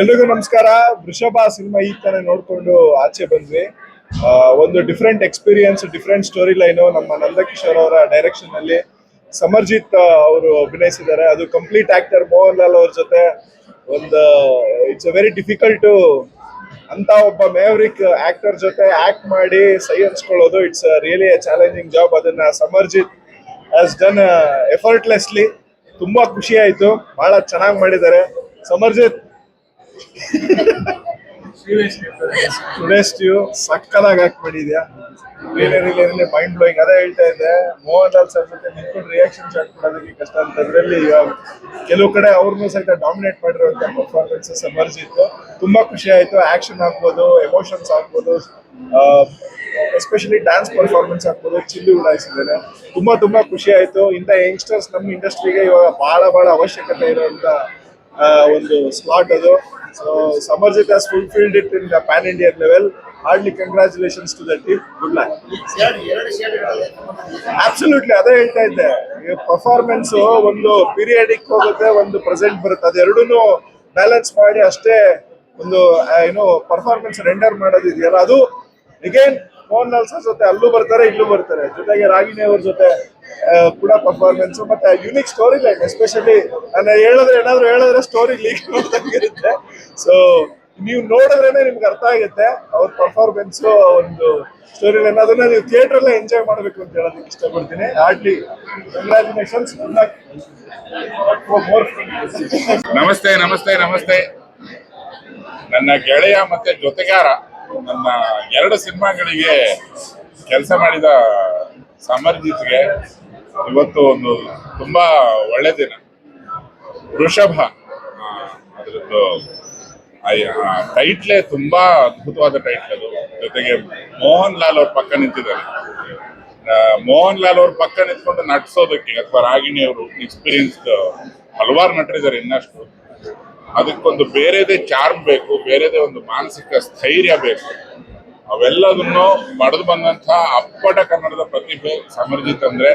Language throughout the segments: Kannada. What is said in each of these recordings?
ಎಲ್ರಿಗೂ ನಮಸ್ಕಾರ. ವೃಷಭ ಸಿನಿಮಾ ಈ ತಾನೆ ನೋಡ್ಕೊಂಡು ಆಚೆ ಬಂದ್ವಿ. ಒಂದು different experience different story line ನಮ್ಮ ನಂದಕಿಶೋರ್ ಅವರ ಡೈರೆಕ್ಷನ್ ಅಲ್ಲಿ ಸಮರ್ಜಿತ್ ಅವರು ಅಭಿನಯಿಸಿದ್ದಾರೆ. ಅದು ಕಂಪ್ಲೀಟ್ ಆಕ್ಟರ್ ಮೋಹನ್ ಲಾಲ್ ಅವ್ರ ಜೊತೆ ಒಂದು ಇಟ್ಸ್ ಅ ವೆರಿ ಡಿಫಿಕಲ್ಟ್ ಅಂತ ಒಬ್ಬ ಮೇವ್ರಿಕ್ ಆಕ್ಟರ್ ಜೊತೆ ಆಕ್ಟ್ ಮಾಡಿ ಸೈ ಅನ್ಸ್ಕೊಳ್ಳೋದು ಇಟ್ಸ್ ರಿಯಲಿ ಚಾಲೆಂಜಿಂಗ್ ಜಾಬ್ ಅದನ್ನ ಸಮರ್ಜಿತ್ ಹ್ಯಾಸ್ ಡನ್ ಎಫರ್ಟ್ಲೆಸ್ಲಿ ತುಂಬಾ ಖುಷಿ ಆಯ್ತು. ಬಹಳ ಚೆನ್ನಾಗಿ ಮಾಡಿದ್ದಾರೆ. ಸಮರ್ಜಿತ್ ಟುಡೇಸ್ಟ್ ಯು ಸಕ್ಕದಾಗಿ ಆಕ್ಟ್ ಬೇರೆ ಮೈಂಡ್ ಬ್ಲೋಯಿಂಗ್ ಅದೇ ಹೇಳ್ತಾ ಇದ್ದೆ. ಮೋಹನ್ ಲಾಲ್ ಸರ್ ಜೊತೆ ನಿಂತ್ಕೊಂಡು ರಿಯಾಕ್ಷನ್ ಶಾಟ್ ಕಷ್ಟ ಅಂತದ್ರಲ್ಲಿ ಇವಾಗ ಕೆಲವು ಕಡೆ ಅವ್ರನ್ನೂ ಸಹಿತ ಡಾಮಿನೇಟ್ ಮಾಡಿರುವಂತ ಪರ್ಫಾರ್ಮೆನ್ಸಸ್ ಇತ್ತು. ತುಂಬಾ ಖುಷಿ ಆಯ್ತು. ಆಕ್ಷನ್ ಆಗ್ಬೋದು ಎಮೋಷನ್ಸ್ ಆಗ್ಬೋದು ಎಸ್ಪೆಷಲಿ ಡ್ಯಾನ್ಸ್ ಪರ್ಫಾರ್ಮೆನ್ಸ್ ಆಗ್ಬೋದು. ಚಿಲ್ಲಿ ಉಡಾಯಿಸಿದ್ದಾರೆ ತುಂಬಾ ತುಂಬಾ ಖುಷಿ ಆಯ್ತು. ಇಂಥ ಯಂಗ್ಸ್ಟರ್ಸ್ ನಮ್ಮ ಇಂಡಸ್ಟ್ರಿಗೆ ಇವಾಗ ಬಹಳ ಬಹಳ ಅವಶ್ಯಕತೆ ಇರುವಂತ ಒಂದು ಸ್ಲಾಟ್ ಅದು. So has fulfilled it in the pan Indian level hardly congratulations to the team good luck absolutely ಅದೇ ಹೇಳ್ತಾ ಇದ್ದೆ. ಪರ್ಫಾರ್ಮೆನ್ಸ್ ಒಂದು ಪೀರಿಯಡಿಕ್ ಹೋಗುತ್ತೆ, ಒಂದು ಪ್ರೆಸೆಂಟ್ ಬರುತ್ತೆ. ಅದೆರಡೂ ಬ್ಯಾಲೆನ್ಸ್ ಮಾಡಿ ಅಷ್ಟೇ ಒಂದು ಏನು ಪರ್ಫಾರ್ಮೆನ್ಸ್ ರೆಂಡರ್ ಮಾಡೋದು ಇದೆಯಲ್ಲ, ಅದು ಅಗೇನ್ ಫೋನ್ ಲಾಲ್ ಜೊತೆ ಅಲ್ಲೂ ಬರ್ತಾರೆ, ಇಲ್ಲೂ ಬರ್ತಾರೆ. ಜೊತೆಗೆ ರಾಗಿಣಿ ಅವ್ರ ಜೊತೆ ಕೂಡ ಪರ್ಫಾರ್ಮೆನ್ಸ್ ಮತ್ತೆ ಯುನಿಕ್ ಸ್ಟೋರಿ ಲೈನ್ ಎಸ್ಪೆಷಲಿ ನಾನು ಹೇಳಿದ್ರೆ ಏನಾದ್ರು ಹೇಳಿದ್ರೆ ಸ್ಟೋರಿ ಲೀಕ್ ಇರುತ್ತೆ ಸೊ ನೀವು ನೋಡಿದ್ರೇನೆ ನಿಮ್ಗೆ ಅರ್ಥ ಆಗುತ್ತೆ, ಅವ್ರ ಪರ್ಫಾರ್ಮೆನ್ಸ್ ಒಂದು ಸ್ಟೋರಿ ಲೈನ್ ಅದನ್ನ ನೀವು ಥಿಯೇಟರ್ ಎಲ್ಲ ಎಂಜಾಯ್ ಮಾಡಬೇಕು ಅಂತ ಹೇಳೋದಕ್ಕೆ ಇಷ್ಟಪಡ್ತೀನಿ. ಹಾರ್ಡ್ಲಿ ಕಂಗ್ರಾಚುಲೇಷನ್ಸ್ ನಮಸ್ತೆ ನಮಸ್ತೆ ನಮಸ್ತೆ. ನನ್ನ ಗೆಳೆಯ ಮತ್ತೆ ಜೊತೆಗಾರ, ನನ್ನ ಎರಡು ಸಿನಿಮಾಗಳಿಗೆ ಕೆಲಸ ಮಾಡಿದ ಸಮರ್ಜಿತ್ಗೆ ಇವತ್ತು ಒಂದು ತುಂಬಾ ಒಳ್ಳೆ ದಿನ. ವೃಷಭ ಟೈಟ್ಲೆ ಟೈಟ್ಲೇ ತುಂಬಾ ಅದ್ಭುತವಾದ ಟೈಟ್ಲ್ ಅದು. ಜೊತೆಗೆ ಮೋಹನ್ ಲಾಲ್ ಅವ್ರ ಪಕ್ಕ ನಿಂತಿದ್ದಾರೆ. ಮೋಹನ್ ಲಾಲ್ ಅವ್ರ ಪಕ್ಕ ನಿಂತ್ಕೊಂಡು ನಟಿಸೋದಕ್ಕೆ ಅಥವಾ ರಾಗಿಣಿ ಅವರು ಎಕ್ಸ್ಪೀರಿಯನ್ಸ್ಡ್ ಹಲವಾರು ನಟರಿದ್ದಾರೆ ಇನ್ನಷ್ಟು. ಅದಕ್ಕೊಂದು ಬೇರೆದೇ ಚಾರ್ಮ್ ಬೇಕು, ಬೇರೆದೇ ಒಂದು ಮಾನಸಿಕ ಸ್ಥೈರ್ಯ ಬೇಕು. ಅವೆಲ್ಲದನ್ನು ಪಡೆದು ಬಂದಂತ ಅಪ್ಪಟ ಕನ್ನಡದ ಪ್ರತಿಭೆ ಸಮರ್ಜಿತ್ ಅಂದ್ರೆ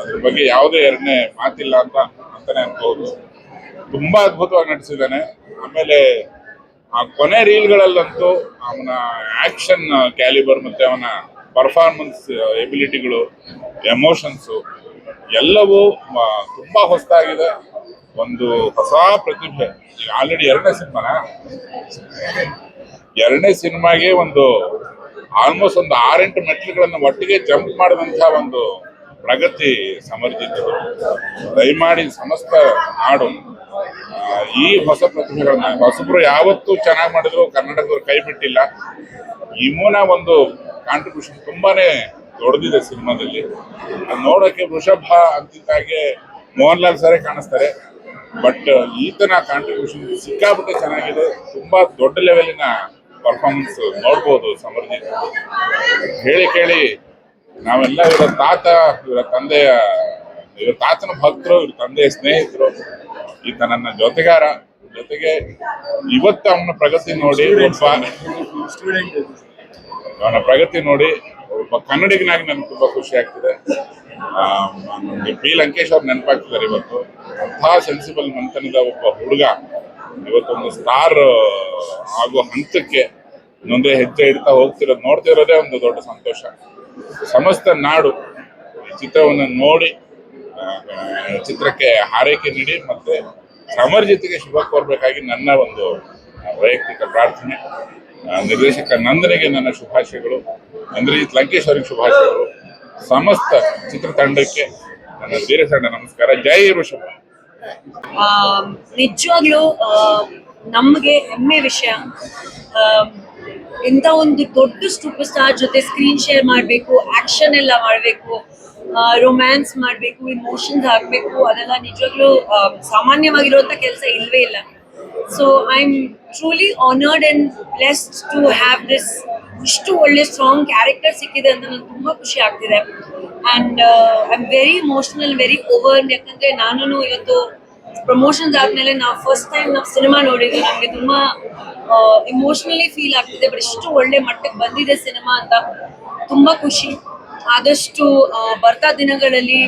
ಅದ್ರ ಬಗ್ಗೆ ಯಾವುದೇ ಎರಡನೇ ಮಾತಿಲ್ಲ ಅಂತ ಅಂತಾನೆ ಅನ್ಕೋದು ತುಂಬಾ ಅದ್ಭುತವಾಗಿ ನಟಿಸಿದ್ದಾನೆ. ಆಮೇಲೆ ಆ ಕೊನೆ ರೀಲ್ಗಳಲ್ಲಂತೂ ಅವನ ಆಕ್ಷನ್ ಕ್ಯಾಲಿಬರ್ ಮತ್ತೆ ಅವನ ಪರ್ಫಾರ್ಮೆನ್ಸ್ ಎಬಿಲಿಟಿಗಳು, ಎಮೋಷನ್ಸು ಎಲ್ಲವೂ ತುಂಬಾ ಹೊಸದಾಗಿದೆ. ಒಂದು ಹೊಸ ಪ್ರತಿಭೆ. ಆಲ್ರೆಡಿ ಎರಡನೇ ಸಿನಿಮಾನ? ಎರಡನೇ ಸಿನಿಮಾಗೆ ಒಂದು ಆಲ್ಮೋಸ್ಟ್ ಒಂದು ಆರೆಂಟು ಮೆಟ್ಲುಗಳನ್ನು ಒಟ್ಟಿಗೆ ಜಂಪ್ ಮಾಡಿದಂಥ ಒಂದು ಪ್ರಗತಿ ಸಮರ್ಜಿತರು. ದಯಮಾಡಿ ಸಮಸ್ತ ಹಾಡು. ಈ ಹೊಸ ಪ್ರತಿಭೆಗಳನ್ನ, ಹೊಸಬ್ರು ಯಾವತ್ತೂ ಚೆನ್ನಾಗಿ ಮಾಡಿದ್ರು, ಕರ್ನಾಟಕದವ್ರು ಕೈ ಬಿಟ್ಟಿಲ್ಲ. ಇಮೂನ ಒಂದು ಕಾಂಟ್ರಿಬ್ಯೂಷನ್ ತುಂಬಾನೇ ದೊಡ್ಡದಿದೆ ಸಿನಿಮಾದಲ್ಲಿ. ನೋಡೋಕೆ ವೃಷಭ ಅಂತಿದ್ದಾಗೆ ಮೋಹನ್ ಲಾಲ್ ಸರೇ ಕಾಣಿಸ್ತಾರೆ. ಬಟ್, ಈತನ ಕಾಂಟ್ರಿಬ್ಯೂಷನ್ ಸಿಕ್ಕಾಪಟ್ಟೆ ಚೆನ್ನಾಗಿದೆ. ತುಂಬಾ ದೊಡ್ಡ ಲೆವೆಲಿನ ಪರ್ಫಾರ್ಮೆನ್ಸ್ ನೋಡ್ಬೋದು ಸಮರ್ಜಿತ್ ಹೇಳಿ ಕೇಳಿ. ನಾವೆಲ್ಲ ಇವರ ತಾತ, ಇವರ ತಂದೆಯ, ಇವರ ತಾತನ ಭಕ್ತರು, ಇವ್ರ ತಂದೆಯ ಸ್ನೇಹಿತರು ಈತ ನನ್ನ ಜೊತೆಗಾರ, ಜೊತೆಗೆ ಇವತ್ತು ಅವನ ಪ್ರಗತಿ ನೋಡಿ ಒಬ್ಬ ಅವನ ಪ್ರಗತಿ ನೋಡಿ ಒಬ್ಬ ಕನ್ನಡಿಗನಾಗಿ ನನ್ಗೆ ತುಂಬಾ ಖುಷಿ ಆಗ್ತಿದೆ. ಪಿ ಲಂಕೇಶ್ ಅವ್ರು ನೆನಪಾಗ್ತಿದ್ದಾರೆ ಇವತ್ತು. ಅಂತಹ ಸೆನ್ಸಿಬಲ್ ಮಂತನದ ಒಬ್ಬ ಹುಡುಗ. ಇವತ್ತೊಂದು ಸ್ಟಾರ್ ಆಗೋ ಹಂತಕ್ಕೆ ಮುಂದೆ ಹೆಜ್ಜೆ ಇಡ್ತಾ ಹೋಗ್ತಿರೋದು ನೋಡ್ತಿರೋದೇ ಒಂದು ದೊಡ್ಡ ಸಂತೋಷ. ಸಮಸ್ತ ನಾಡು ಚಿತ್ರವನ್ನು ನೋಡಿ ಚಿತ್ರಕ್ಕೆ ಹಾರೈಕೆ ನೀಡಿ ಮತ್ತೆ ಸಮರ್ಜಿತಿಗೆ ಶುಭ ಕೋರ್ಬೇಕಾಗಿ ನನ್ನ ಒಂದು ವೈಯಕ್ತಿಕ ಪ್ರಾರ್ಥನೆ. ನಿರ್ದೇಶಕ ನಂದನಿಗೆ ನನ್ನ ಶುಭಾಶಯಗಳು ನಂದ್ರಜಿತ್ ಲಂಕೇಶ್ ಅವರಿಗೆ ಶುಭಾಶಯಗಳು. ಸಮಸ್ತ ಚಿತ್ರತಂಡಕ್ಕೆ ನನ್ನ ಧೀರಸಣ್ಣ ನಮಸ್ಕಾರ. ಜೈ ಋಷಭ. ನಿಜವಾಗ್ಲೂ ನಮಗೆ ಹೆಮ್ಮೆ ವಿಷಯ. ಇಂಥ ಒಂದು ದೊಡ್ಡ ಸೂಪರ್ ಸ್ಟಾರ್ ಜೊತೆ ಸ್ಕ್ರೀನ್ ಶೇರ್ ಮಾಡಬೇಕು ಆಕ್ಷನ್ ಎಲ್ಲ ಮಾಡಬೇಕು ರೊಮ್ಯಾನ್ಸ್ ಮಾಡಬೇಕು ಇಮೋಷನ್ಸ್ ಆಗಬೇಕು ಅದೆಲ್ಲ ನಿಜವಾಗ್ಲೂ ಸಾಮಾನ್ಯವಾಗಿರುವಂಥ ಕೆಲಸ ಇಲ್ಲವೇ ಇಲ್ಲ. So I am truly honoured and blessed to have this ಇಷ್ಟು ಒಳ್ಳೆ ಸ್ಟ್ರಾಂಗ್ ಕ್ಯಾರೆಕ್ಟರ್ ಸಿಕ್ಕಿದೆ ಅಂತ ನಂಗೆ ತುಂಬಾ ಖುಷಿ ಆಗ್ತಿದೆ. And I am very emotional very over ಯಾಕಂದ್ರೆ ನಾನು ಇವತ್ತು ಪ್ರಮೋಷನ್ಸ್ ಆದ್ಮೇಲೆ ನಾವು ಫಸ್ಟ್ ಟೈಮ್ ನಾವು ಸಿನಿಮಾ ನೋಡಿದ್ವಿ ನಮಗೆ ತುಂಬಾ ಇಮೋಷನಲಿ ಫೀಲ್ ಆಗ್ತಿದೆ. ಬಟ್ ಇಷ್ಟು ಒಳ್ಳೆ ಮಟ್ಟಕ್ಕೆ ಬಂದಿದೆ ಸಿನಿಮಾ ಅಂತ ತುಂಬಾ ಖುಷಿ. ಆದಷ್ಟು ಬರ್ತಾ ದಿನಗಳಲ್ಲಿ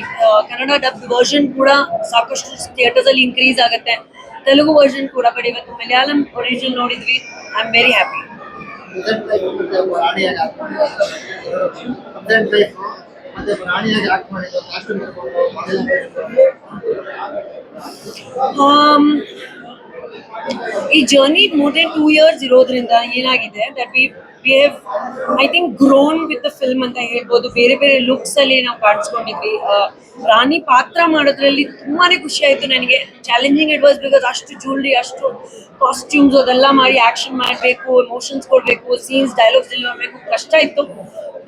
ಕನ್ನಡ ಡಬ್ ವರ್ಷನ್ ಕೂಡ ಸಾಕಷ್ಟು ಥಿಯೇಟರ್ಸ್ ಅಲ್ಲಿ ಇನ್ಕ್ರೀಸ್ ಆಗುತ್ತೆ. ತೆಲುಗು ವರ್ಷನ್ ಕೂಡ ಬಟ್ ಇವತ್ತು ಮಲಯಾಳಂ ಒರಿಜಿನಲ್ ನೋಡಿದ್ವಿ. ಐ ಆಮ್ ವೆರಿ ಹ್ಯಾಪಿ ಈ journey more than two years ಇರೋದ್ರಿಂದ ಏನಾಗಿದೆ? That we we have I think grown with the film ಅಂತ ಹೇಳ್ಬೋದು. ಬೇರೆ ಬೇರೆ ಲುಕ್ಸ್ ಅಲ್ಲಿ ನಾವು ಕಾಣಿಸ್ಕೊಂಡಿದ್ವಿ. ರಾಣಿ ಪಾತ್ರ ಮಾಡೋದ್ರಲ್ಲಿ ತುಂಬಾನೇ ಖುಷಿ ಆಯ್ತು ನನಗೆ. ಚಾಲೆಂಜಿಂಗ್ ಇಟ್ ವಾಸ್ ಬಿಕಾಸ್ ಅಷ್ಟು ಜ್ಯುವೆಲ್ರಿ ಅಷ್ಟು ಕಾಸ್ಟ್ಯೂಮ್ಸ್ ಅದೆಲ್ಲ ಮಾಡಿ ಆಕ್ಷನ್ ಮಾಡಬೇಕು ಎಮೋಷನ್ಸ್ ಕೊಡಬೇಕು ಸೀನ್ಸ್ ಡೈಲಾಗ್ಸ್ ಡೆಲಿವರ್ ಮಾಡಬೇಕು ಕಷ್ಟ ಇತ್ತು.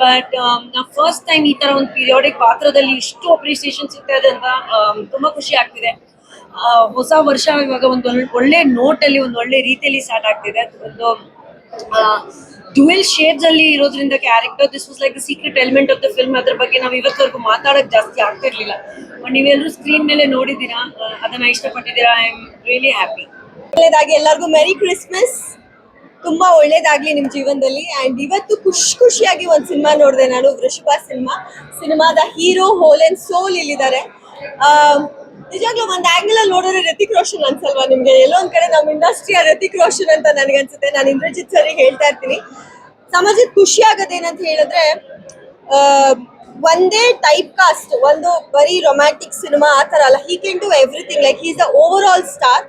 ಬಟ್ ನಾ ಫಸ್ಟ್ ಟೈಮ್ ಈ ತರ ಒಂದು ಪೀರಿಯಾಡಿಕ್ ಪಾತ್ರದಲ್ಲಿ ಇಷ್ಟು ಅಪ್ರಿಸಿಯೇಷನ್ ಸಿಗ್ತಾ ಇದೆ ಅಂತ ಆಮ್, ತುಂಬಾ ಖುಷಿ ಆಗ್ತಿದೆ. ಹೊಸ ವರ್ಷ ಇವಾಗ ಒಂದು ಒಳ್ಳೆ- ನೋಟಲ್ಲಿ ಒಂದು ಒಳ್ಳೆ ರೀತಿಯಲ್ಲಿ ಸ್ಟಾರ್ಟ್ ಆಗ್ತಿದೆ. ಒಂದು ಡ್ಯುವೆಲ್ ಶೇಡ್ಸ್ ಅಲ್ಲಿ ಇರೋದ್ರಿಂದ character this was like the secret element of the film ಅದ್ರ ಬಗ್ಗೆ ನಾವು ಇವತ್ತವರೆಗೂ ಮಾತಾಡಕ್ ಜಾಸ್ತಿ ಆಗ್ತಿರ್ಲಿಲ್ಲ ನೀವೆಲ್ಲರೂ ಸ್ಕ್ರೀನ್ ಮೇಲೆ ನೋಡಿದ್ದೀರಾ? ಅದನ್ನ ಇಷ್ಟಪಟ್ಟಿದ್ದೀರಾ? ಐ ಆಮ್ ರಿಯಲಿ ಹ್ಯಾಪಿ ಒಳ್ಳೇದಾಗಿ ಎಲ್ಲರಿಗೂ ಮೆರಿ ಕ್ರಿಸ್ಮಸ್ ತುಂಬಾ ಒಳ್ಳೇದಾಗ್ಲಿ ನಿಮ್ ಜೀವನದಲ್ಲಿ. ಅಂಡ್ ಇವತ್ತು ಖುಷಿ ಖುಷಿಯಾಗಿ ಒಂದ್ ಸಿನಿಮಾ ನೋಡಿದೆ ನಾನು, ವೃಷಭ ಸಿನಿಮಾ. ಸಿನಿಮಾದ ಹೀರೋ, ಹೋಲ್ ಅಂಡ್ ಸೋಲ್ ಇಲ್ಲಿದ್ದಾರೆ. ನಿಜಾಗ್ಲೂ ಒಂದ್ ಆಂಗಲ್ ಅಲ್ಲಿ ನೋಡಿದ್ರೆ ಋತಿಕ್ ರೋಷನ್ ಅನ್ಸಲ್ವಾ ನಿಮ್ಗೆ? ಎಲ್ಲೋ ಒಂದ್ ಕಡೆ ನಮ್ಮ ಇಂಡಸ್ಟ್ರಿಯ ಋತಿಕ್ ರೋಷನ್ ಅಂತ ನನಗೆ ಅನ್ಸುತ್ತೆ ನಾನು ಇಂದ್ರಜಿತ್ ಸರಿ ಹೇಳ್ತಾ ಇರ್ತೀನಿ. ಸಮಾಜಕ್ಕೆ ಖುಷಿ ಆಗೋದೇನಂತ ಹೇಳಿದ್ರೆ ಒಂದೇ ಟೈಪ್ ಕಾಸ್ಟ್ ಒಂದು ಬರೀ ರೊಮ್ಯಾಂಟಿಕ್ ಸಿನಿಮಾ ಆ ತರ ಅಲ್ಲ. He can do everything like is a over all star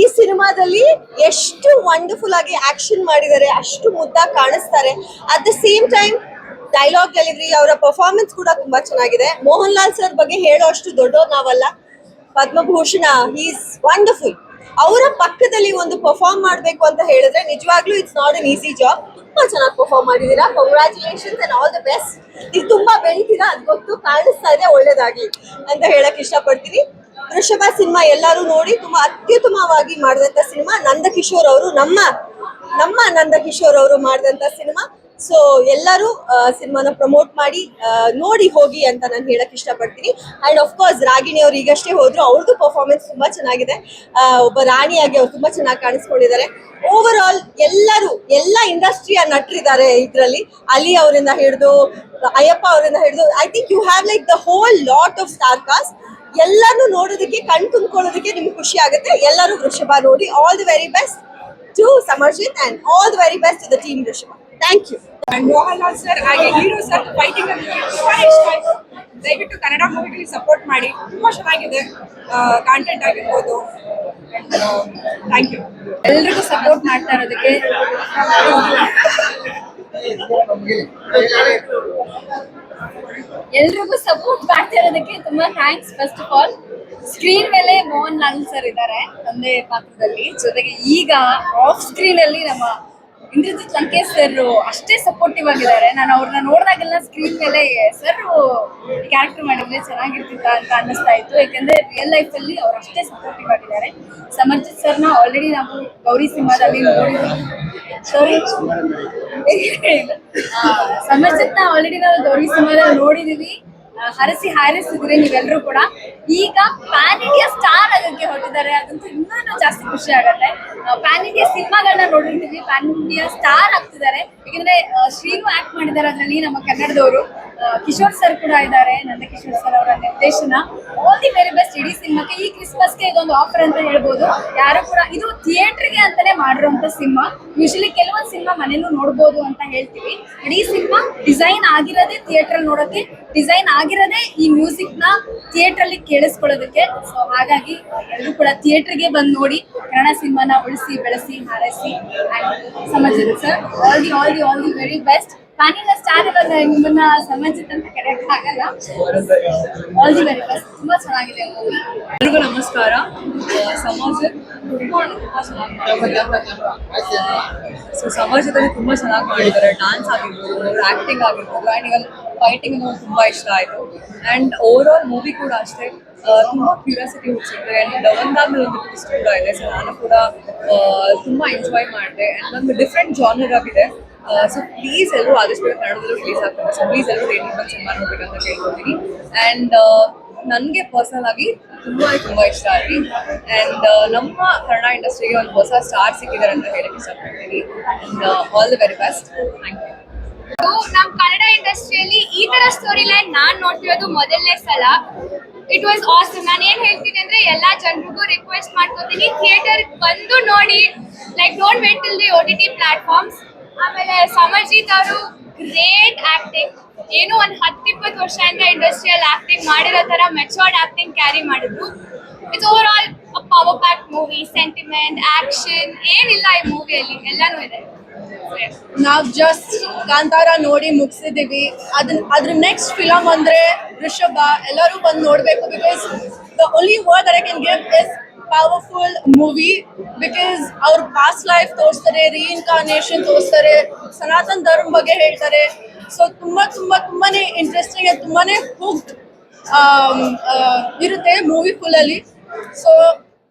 ಈ ಸಿನಿಮಾದಲ್ಲಿ ಎಷ್ಟು ವಂಡರ್ಫುಲ್ ಆಗಿ ಆಕ್ಷನ್ ಮಾಡಿದ್ದಾರೆ, ಅಷ್ಟು ಮುದ್ದಾಗಿ ಕಾಣಿಸ್ತಾರೆ. At the same time dialogue delivery ಅವರ ಪರ್ಫಾರ್ಮೆನ್ಸ್ ಕೂಡ ತುಂಬಾ ಚೆನ್ನಾಗಿದೆ. ಮೋಹನ್ ಲಾಲ್ ಸರ್ ಬಗ್ಗೆ ಹೇಳೋ ಅಷ್ಟು ದೊಡ್ಡವ್ರು ನಾವಲ್ಲ. ಪದ್ಮಭೂಷಣ ಈಸ್ ವಂಡರ್ಫುಲ್ ಅವರ ಪಕ್ಕದಲ್ಲಿ ಒಂದು ಪರ್ಫಾರ್ಮ್ ಮಾಡಬೇಕು ಅಂತ ಹೇಳಿದ್ರೆ ನಿಜವಾಗ್ಲೂ it's not an easy job ತುಂಬಾ ಚೆನ್ನಾಗಿ ಪರ್ಫಾರ್ಮ್ ಮಾಡಿದೀರಾ congratulations and all the best ನೀವು ತುಂಬಾ ಬೆಳಿತೀರಾ, ಅದ್ ಗೊತ್ತು. ಕಾಣಿಸ್ತಾ ಇದೆ ಒಳ್ಳೇದಾಗಿ ಅಂತ ಹೇಳಕ್ ಇಷ್ಟಪಡ್ತೀನಿ. ವೃಷಭ ಸಿನಿಮಾ ಎಲ್ಲರೂ ನೋಡಿ, ತುಂಬಾ ಅತ್ಯುತ್ತಮವಾಗಿ ಮಾಡಿದಂತ ಸಿನಿಮಾ ನಂದಕಿಶೋರ್ ಅವರು, ನಮ್ಮ ನಮ್ಮ ನಂದಕಿಶೋರ್ ಅವರು ಮಾಡಿದಂತ ಸಿನಿಮಾ. ಸೊ ಎಲ್ಲರೂ ಸಿನಿಮಾನ ಪ್ರಮೋಟ್ ಮಾಡಿ ನೋಡಿ ಹೋಗಿ ಅಂತ ನಾನು ಹೇಳಕ್ ಇಷ್ಟಪಡ್ತೀನಿ. ಅಂಡ್ ಆಫ್ ಕೋರ್ಸ್ ರಾಗಿಣಿ ಅವ್ರು ಈಗಷ್ಟೇ ಹೋದ್ರು ಅವ್ರದ್ದು ಪರ್ಫಾರ್ಮೆನ್ಸ್ ತುಂಬಾ ಚೆನ್ನಾಗಿದೆ. ಒಬ್ಬ ರಾಣಿಯಾಗಿ ಅವ್ರು ತುಂಬಾ ಚೆನ್ನಾಗಿ ಕಾಣಿಸ್ಕೊಂಡಿದ್ದಾರೆ. ಓವರ್ ಆಲ್ ಎಲ್ಲರೂ, ಎಲ್ಲ ಇಂಡಸ್ಟ್ರಿಯ ನಟರಿದ್ದಾರೆ ಇದರಲ್ಲಿ. ಅಲಿ ಅವರಿಂದ ಹಿಡಿದು, ಅಯ್ಯಪ್ಪ ಅವರಿಂದ ಹಿಡಿದು I think you have like the whole lot of star cast ಎಲ್ಲಾನು ನೋಡೋದಕ್ಕೆ, ಕಣ್ ತುಂಬ್ಕೊಳ್ಳೋದಕ್ಕೆ ನಿಮ್ಗೆ ಖುಷಿ ಆಗುತ್ತೆ. ಎಲ್ಲರೂ ವೃಷಭ ನೋಡಿ. All the very best to Samarjit and all the very best to the team Vrushabha thank you Mohanlal sir ಹಾಗೆ ಹೀರೋ ಸರ್ ಫೈಟಿಂಗ್ ಅಲ್ಲಿ ತುಂಬಾ ಇಷ್ಟ ಆಯ್ತು. ದಯವಿಟ್ಟು ಕನ್ನಡ ಮೂವಿಗಳಿಗೆ ಸಪೋರ್ಟ್ ಮಾಡಿ. ತುಂಬಾ ಚೆನ್ನಾಗಿದೆ ಕಾಂಟೆಂಟ್ ಆಗಿರ್ಬೋದು. ಥ್ಯಾಂಕ್ ಯು ಎಲ್ರಿಗೂ ಸಪೋರ್ಟ್ ಮಾಡ್ತಾ ಇರೋದಕ್ಕೆ ಎಲ್ರಿಗೂ ಸಪೋರ್ಟ್ ಮಾಡ್ತಾ ಇರೋದಕ್ಕೆ ತುಂಬಾ thanks first of all screen ಮೇಲೆ ಮೋಹನ್ ಲಾಲ್ ಸರ್ ಇದ್ದಾರೆ ತಂದೆ ಪಾತ್ರದಲ್ಲಿ. ಜೊತೆಗೆ ಈಗ ಆಫ್ ಸ್ಕ್ರೀನ್ ಅಲ್ಲಿ ನಮ್ಮ ಇಂದ್ರಜಿತ್ ಲಂಕೇಶ್ ಸರ್ ಅಷ್ಟೇ ಸಪೋರ್ಟಿವ್ ಆಗಿದ್ದಾರೆ. ನಾನು ಅವ್ರನ್ನ ನೋಡಿದಾಗೆಲ್ಲ ಸ್ಕ್ರೀನ್ ಮೇಲೆ ಸರ್ ಕ್ಯಾರೆಕ್ಟರ್ ಮಾಡಿದ್ರೆ ಚೆನ್ನಾಗಿರ್ತಿತ್ತ ಅಂತ ಅನ್ನಿಸ್ತಾ ಇತ್ತು. ಯಾಕಂದ್ರೆ ರಿಯಲ್ ಲೈಫ್ ಅಲ್ಲಿ ಅವ್ರು ಅಷ್ಟೇ ಸಪೋರ್ಟಿವ್ ಆಗಿದ್ದಾರೆ. ಸಮರ್ಜಿತ್ ಸರ್ನ ಆಲ್ರೆಡಿ ನಾವು ಗೌರಿ ಸಿನಿಮಾದಲ್ಲಿ ನೋಡಿದ್ವಿ. ಸಮರ್ಜಿತ್ ಸಮರ್ಜಿತ್ನ ಆಲ್ರೆಡಿ ನಾವು ಗೌರಿ ಸಿನಿಮಾದಲ್ಲಿ ನೋಡಿದೀವಿ. ಹರಸಿ ಹಾರಿಸಿದ್ರೆ ನೀವೆಲ್ಲರೂ ಕೂಡ. ಈಗ ಪ್ಯಾನ್ ಇಂಡಿಯಾ ಸ್ಟಾರ್ ಆಗೋಕ್ಕೆ ಹೊರಟಿದ್ದಾರೆ. ಅದಂತೂ ಇನ್ನೂ ಜಾಸ್ತಿ ಖುಷಿ ಆಗುತ್ತೆ. ಪ್ಯಾನ್ ಇಂಡಿಯಾ ಸಿನಿಮಾಗಳನ್ನ ನೋಡಿರ್ತೀವಿ. ಪ್ಯಾನ್ ಇಂಡಿಯಾ ಸ್ಟಾರ್ ಆಗ್ತಿದ್ದಾರೆ. ಯಾಕಂದ್ರೆ ಶ್ರೀನು ಆಕ್ಟ್ ಮಾಡಿದ್ದಾರೆ ಅದರಲ್ಲಿ ನಮ್ಮ ಕನ್ನಡದವರು. ಕಿಶೋರ್ ಸರ್ ಕೂಡ ಇದ್ದಾರೆ, ನಂದಕಿಶೋರ್ ಸರ್ ಅವರ ನಿರ್ದೇಶನ. ಆಲ್ ದಿ ವೆರಿ ಬೆಸ್ಟ್ ಇಡೀ ಸಿನಿಮಾಕ್ಕೆ. ಈ ಕ್ರಿಸ್ಮಸ್ಗೆ ಇದೊಂದು ಆಫರ್ ಅಂತ ಹೇಳ್ಬೋದು. ಯಾರು ಕೂಡ ಇದು ಥಿಯೇಟರ್ಗೆ ಅಂತಾನೆ ಮಾಡಿರುವಂತ ಸಿನಿಮಾ. ಯೂಶಲಿ ಕೆಲವೊಂದು ಸಿನಿಮಾ ಮನೇಲೂ ನೋಡ್ಬೋದು ಅಂತ ಹೇಳ್ತೀವಿ. ಬಟ್ ಈ ಸಿನಿಮಾ ಡಿಸೈನ್ ಆಗಿರೋದೇ ಥಿಯೇಟರ್ ನೋಡೋಕೆ ಡಿಸೈನ್ ಆಗಿರೋದೇ ಈ ಮ್ಯೂಸಿಕ್ನ ಥಿಯೇಟರ್ ಅಲ್ಲಿ ಕೇಳಿಸ್ಕೊಳ್ಳೋದಕ್ಕೆ. ಸೊ ಹಾಗಾಗಿ ಎಲ್ಲರೂ ಕೂಡ ಥಿಯೇಟರ್ಗೆ ಬಂದು ನೋಡಿ ಕನ್ನಡ ಸಿನಿಮಾನ ಉಳಿಸಿ, ಬೆಳೆಸಿ, ಹಾರೈಸಿ Samarjit sir all the all the all the very best ಪ್ಯಾನಿನ star ಇವಾಗ ನಿಮ್ಮನ್ನ ಸಮಂಜಿತ್ ಅಂತ ಕರೆಯಕ್ ಆಗಲ್ಲ. ಆಲ್ ದಿ ವೆರಿ ಬೆಸ್ಟ್ ತುಂಬಾ ಚೆನ್ನಾಗಿದೆ ಮೂವಿ ಎಲ್ರಿಗೂ ನಮಸ್ಕಾರ. ಸಮಾಜ ಸೊ ಸಮಾಜದಲ್ಲಿ ತುಂಬಾ ಚೆನ್ನಾಗಿ ಮಾಡಿದ್ದಾರೆ. ಡಾನ್ಸ್ ಆಗಿರ್ಬೋದು ಆಕ್ಟಿಂಗ್ ಆಗಿರ್ಬೋದು ಆ್ಯಂಡ್ ಇವನ್ ಫೈಟಿಂಗ್ ನನಗೆ ತುಂಬಾ ಇಷ್ಟ ಆಯಿತು. ಆ್ಯಂಡ್ ಓವರ್ ಆಲ್ ಮೂವಿ ಕೂಡ ಅಷ್ಟೇ. ತುಂಬಾ ಕ್ಯೂರಿಯಾಸಿಟಿ ಹುಟ್ಟಿಸಿದ್ರೆ ಆ್ಯಂಡ್ ಒಂದಾದ್ಮೇಲೆ ಒಂದು ಟ್ವಿಸ್ಟ್ ಕೂಡ ಇದೆ. ಸೊ ನಾನು ಕೂಡ ತುಂಬಾ ಎಂಜಾಯ್ ಮಾಡಿದೆ. ಆ್ಯಂಡ್ ಒಂದು ಡಿಫ್ರೆಂಟ್ ಜಾನರ್ ಆಗಿದೆ. ಸೊ ಪ್ಲೀಸ್ ಎಲ್ಲರೂ ಆದಷ್ಟು ಬೇಗ ಕನ್ನಡದಲ್ಲೂ ರಿಲೀಸ್ ಆಗ್ತದೆ ಸೊ ಪ್ಲೀಸ್ ಎಲ್ಲರೂ ರೇಟಿಂಗ್ ಬಂದು ಸಿನಿಮಾ ನೋಡ್ಬೇಕಂತ ಕೇಳ್ಕೊತೀನಿ ಆ್ಯಂಡ್ ನನಗೆ ಪರ್ಸನಲ್ ಆಗಿ ತುಂಬ ತುಂಬ ಇಷ್ಟ ಆಗಿ ಆ್ಯಂಡ್ ನಮ್ಮ ಕನ್ನಡ ಇಂಡಸ್ಟ್ರಿಗೆ ಒಂದು ಹೊಸ ಸ್ಟಾರ್ ಸಿಕ್ಕಿದ್ದಾರೆ ಅಂತ ಹೇಳಕ್ಕೆ ಇಷ್ಟಪಡ್ತೀನಿ. And all the very best thank you ನಮ್ ಕನ್ನಡ ಇಂಡಸ್ಟ್ರಿಯಲ್ಲಿ ಈ ತರ ಸ್ಟೋರಿ ಲೈನ್ ನಾನ್ ನೋಡ್ತಿರೋದು ಮೊದಲನೇ ಸಲ. ಇಟ್ ವಾಸ್ ಆಸಮ್ ನಾನು ಏನ್ ಹೇಳ್ತೀನಿ ಅಂದ್ರೆ ಎಲ್ಲಾ ಜನರಿಗೂ ರಿಕ್ವೆಸ್ಟ್ ಮಾಡ್ಕೋತೀನಿ. ಥಿಯೇಟರ್ ಬಂದು ನೋಡಿ. Like don't wait till the O T T platforms ಆಮೇಲೆ ಸಮರ್ಜಿತ್ ಅವರು ಗ್ರೇಟ್ ಆಕ್ಟಿಂಗ್ ಏನು ಒಂದ್ ಹತ್ತಿಪ್ಪತ್ತು ವರ್ಷದಿಂದ ಇಂಡಸ್ಟ್ರಿಯಲ್ ಆಕ್ಟಿಂಗ್ ಮಾಡಿರೋ ತರ ಮೆಚೋರ್ಡ್ ಆಕ್ಟಿಂಗ್ ಕ್ಯಾರಿ ಮಾಡಿದ್ರು. It's over all power pack movie sentiment action ಏನಿಲ್ಲ ಈ ಮೂವಿಯಲ್ಲಿ ಎಲ್ಲಾನು ಇದೆ. ನಾವು ಜಸ್ಟ್ ಕಾಂತಾರ ನೋಡಿ ಮುಗಿಸಿದೀವಿ ಅದನ್ನ ಅದ್ರ ನೆಕ್ಸ್ಟ್ ಫಿಲಮ್ ಅಂದ್ರೆ ಋಷಭ, ಎಲ್ಲರೂ ಬಂದು ನೋಡ್ಬೇಕು because the only word I can give is powerful movie because ಅವ್ರ ಪಾಸ್ಟ್ ಲೈಫ್ ತೋರಿಸ್ತಾರೆ ರೀಇನ್ಕಾರ್ನೇಷನ್ ತೋರಿಸ್ತಾರೆ ಸನಾತನ ಧರ್ಮ ಬಗ್ಗೆ ಹೇಳ್ತಾರೆ. ಸೊ ತುಂಬಾ ತುಂಬಾ ತುಂಬಾನೇ ಇಂಟ್ರೆಸ್ಟಿಂಗ್ ತುಂಬಾನೇ ಹುಕ್ಡ್ ಇರುತ್ತೆ ಮೂವಿ ಫುಲ್ ಅಲ್ಲಿ. ಸೊ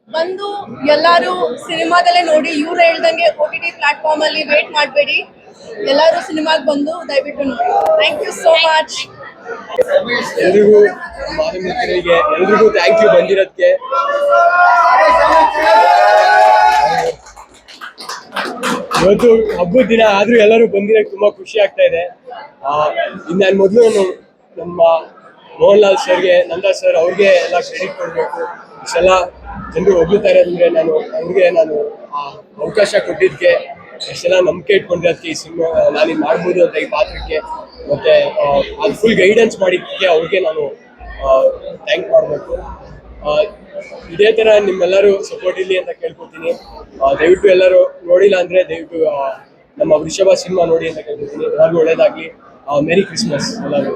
ಬಂದು ಎಲ್ಲರೂ ಸಿನಿಮಾದಲ್ಲೇ ನೋಡಿ ಇವ್ರು ಹೇಳ್ದಂಗೆ ಓ ಟಿ ಟಿ ಪ್ಲಾಟ್ಫಾರ್ಮ್ ಅಲ್ಲಿ ವೇಟ್ ಮಾಡಬೇಡಿ. ಎಲ್ಲರೂ ಸಿನಿಮಾಗೆ ಬಂದು ದಯವಿಟ್ಟು ನೋಡಿ. ಥ್ಯಾಂಕ್ ಯು ಸೋ ಮಚ್ ಎಲ್ರಿಗೂ ಎಲ್ರಿಗೂ ಥ್ಯಾಂಕ್ ಯು ಬಂದಿರೋದಕ್ಕೆ ಇವತ್ತು ಹಬ್ಬದ ದಿನ ಆದ್ರೂ ಎಲ್ಲರೂ ಬಂದಿರೋಕೆ ತುಂಬಾ ಖುಷಿ ಆಗ್ತಾ ಇದೆ. ಇನ್ನು ನಾನು ಮೊದಲು ನಮ್ಮ ಮೋಹನ್ ಲಾಲ್ ಸರ್ಗೆ, ನಂದಾ ಸರ್ ಅವ್ರಿಗೆ ಎಲ್ಲ ಕ್ರೆಡಿಟ್ ಕೊಡಬೇಕು. ಇಷ್ಟೆಲ್ಲ ಜನರು ಒಗ್ಗುತ್ತಾರೆ ಅಂದ್ರೆ ನಾನು ಅವ್ರಿಗೆ ನಾನು ಅವಕಾಶ ಕೊಟ್ಟಿದ್ದಕ್ಕೆ, ಇಷ್ಟೆಲ್ಲ ನಂಬಿಕೆ ಇಟ್ಕೊಂಡಿರೋದಕ್ಕೆ ಈ ಸಿನಿಮಾ ನಾನು ಮಾಡ್ಬೋದು ಅಂತ ಈ ಪಾತ್ರಕ್ಕೆ. ಮತ್ತೆ ಅದು ಫುಲ್ ಗೈಡೆನ್ಸ್ ಮಾಡಿದ್ದಕ್ಕೆ ಅವ್ರಿಗೆ ನಾನು ಥ್ಯಾಂಕ್ ಮಾಡಬೇಕು. ಇದೇ ತರ ನಿಮ್ಮೆಲ್ಲರೂ ಸಪೋರ್ಟ್ ಇಲ್ಲಿ ಅಂತ ಕೇಳ್ಕೊತೀನಿ. ದಯವಿಟ್ಟು ಎಲ್ಲರೂ ನೋಡಿಲ್ಲ ಅಂದ್ರೆ ದಯವಿಟ್ಟು ನಮ್ಮ ವೃಷಭ ಸಿನಿಮಾ ನೋಡಿ ಅಂತ ಕೇಳ್ಕೊತೀನಿ. ಎಲ್ಲರಿಗೂ ಒಳ್ಳೇದಾಗ್ಲಿ. ಮೆರಿ ಕ್ರಿಸ್ಮಸ್ ಎಲ್ಲರಿಗೂ.